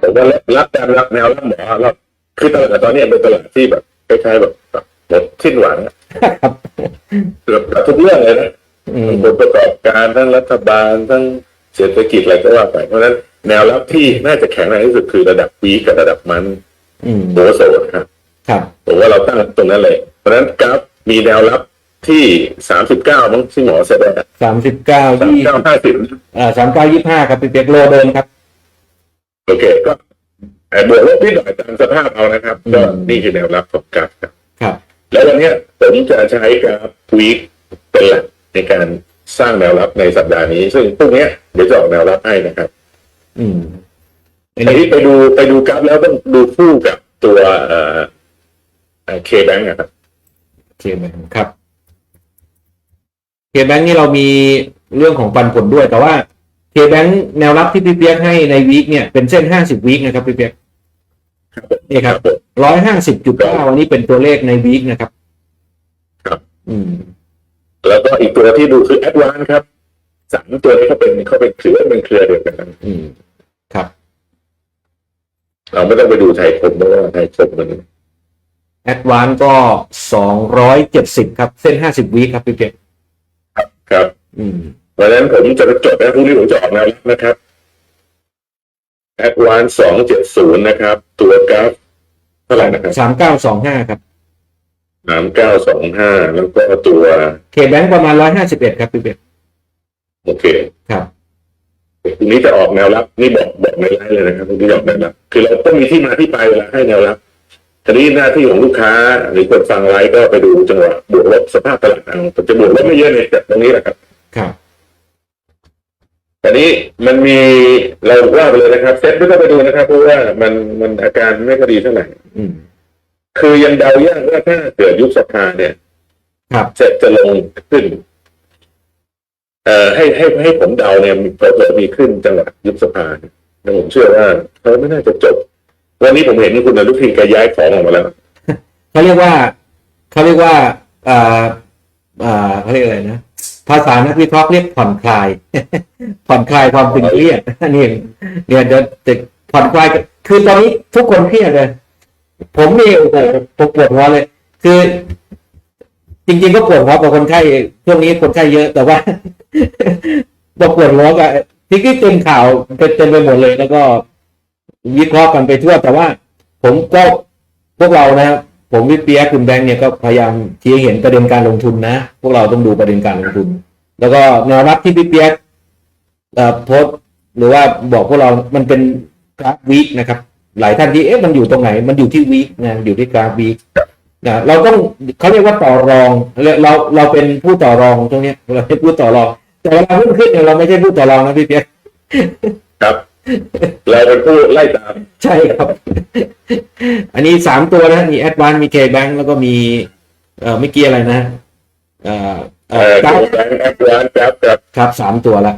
ผมว่ารับการรับแนวรับหมอรับคือตลาดตอนนี้เป็นตลาดที่แบบคล้ายๆแบบแบบหมดสิ้นหวังอะครับเกือบกับทุกเรื่องเลยนะอืมผลประกอบการทั้งรัฐบาลทั้งเศรษฐกิจอะไรก็ว่าไปเพราะฉะนั้นแนวรับที่น่าจะแข็งแรงที่สุดคือระดับวีกับระดับมันอืมโบโซนะครับครับผมว่าเราตั้งตรงนั้นเลย เพราะฉะนั้นกราฟมีแนวรับ ที่สามสิบเก้ามั้งที่หมอแสดงสามสิบเก้าสามยี่เก้าห้าสิบอ่าสามเก้ายี่ห้าครับพี่เปียกโลเดิมครับ โอเคก็เอ่อบวกลบนิดหน่อยตามสภาพเอานะครับอืมก็นี่คือแนวรับของกราฟครับ ครับ แล้ววันเนี้ยผมจะใช้กราฟวีคเป็นหลักในการสร้างแนวรับในสัปดาห์นี้ ซึ่งพรุ่งเนี้ยเดี๋ยวจะออกแนวรับให้นะครับ อืมอันอันนี้นี้ไปดูไปดูกราฟแล้วต้องดูคู่กับตัวเอ่อเคแบงก์ครับเคแบงครับ เคแบงนี่เรามีเรื่องของปันผลด้วย แต่ว่าเคแบงแนวรับที่พี่เปียกให้ในวีคเนี่ยเป็นเส้นห้าสิบวีคนะครับพี่เปียกนี่ครับผมร้อยห้าสิบจุดเก้าอันนี้เป็นตัวเลขในวีคนะครับ ครับ อืม แล้วก็อีกตัวที่ดูคือแอดวานครับสามตัวนี้เขาเป็นเขาเป็นถือว่าเป็นเครือเดียวกันนะอืม ครับ เราไม่ต้องไปดูไทยคมเพราะว่าไทยคมมันแอดวานก็สองร้อยเจ็ดสิบครับ เส้นห้าสิบวีคครับพี่เปียก ครับ อืมเพราะฉะนั้นผมจะไปจดนะพรุ่งนี้ผมจะออกแนวรับนะครับแอดวานสองเจ็ดศูนย์นะครับ ตัวกราฟเท่าไหร่นะครับสามเก้าสองห้าครับสามเก้าสองห้าแล้วก็ตัวเคแบงประมาณร้อยห้าสิบเอ็ดครับพี่เปียกโอเคครับพรุ่งนี้จะออกแนวรับ นี่บอกบอกในไลน์เลยนะครับพรุ่งนี้จะออกแนวรับคือเราต้องมีที่มาที่ไปเวลาให้แนวรับ ทีนี้หน้าที่ของลูกค้าหรือคนฟังไลฟ์ก็ไปดูจังหวะบวกลบสภาพตลาดเอาผมจะบวกลบไม่เยอะในแต่ตรงนี้แหละครับครับแต่นี้มันมีเราว่าไปเลยนะครับเซ็ตไม่ต้องไปดูนะครับเพราะว่ามันมันอาการไม่ค่อยดีเท่าไหร่อืมคือยังเดายากว่าถ้าเกิดยุบสภาเนี่ยครับจะจะลงขึ้น เอ่อให้ให้ให้ผมเดาเนี่ยเปิดมีขึ้นจังหวะยุบสภาเนี่ยแล้วผมเชื่อว่าเขาไม่น่าจะจบ วันนี้ผมเห็นคุณอนุทินแกย้ายของออกมาแล้วเขาเรียกว่าเขาเรียกว่าอ่าอ่าเขาเรียกอะไรนะภาษานักวิเคราะห์เรียกผ่อนคลาย ผ่อนคลายความตึงเครียดนี่เนี่ยเดี๋ยวจะผ่อนคลายคือตอนนี้ทุกคนเครียดเลยผมนี่โอ้โหผมปวดหัวเลย คือ จริง ๆ ก็ปวดหัวกับคนไข้ช่วงนี้คนไข้เยอะ แต่ว่าปวดหัวกับที่ที่เต็มข่าวเป็นเต็มไปหมดเลยแล้วก็ วิเคราะห์กันไปทั่วแต่ว่า ผมก็พวกเรานะครับผมวิเปียคุณแบงค์เนี่ยก็พยายามชี้เห็นประเด็นการลงทุนนะ พวกเราต้องดูประเด็นการลงทุน แล้วก็แนวรับที่พี่เปียกโพสหรือว่าบอกพวกเรามันเป็นกราฟวีคนะครับ หลายท่านที่เอ๊ะมันอยู่ตรงไหน มันอยู่ที่วีคนะอยู่ที่กราฟวีคนะเราต้องเขาเรียกว่าต่อรองเราเราเราเป็นผู้ต่อรองตรงนี้เราเป็นผู้ต่อรอง แต่เวลาขึ้นขึ้นเนี่ยเราไม่ใช่ผู้ต่อรองนะพี่เปียกครับ เราเป็นผู้ไล่ตาม ใช่ครับ อันนี้สามตัวนะ มีแอดวานมีเคแบงแล้วก็มี เอ่อเมื่อกี้อะไรนะ เอ่อเอ่เอ่ออกราฟแบงค์แอดวานซ์ครับครับครับสามตัวละ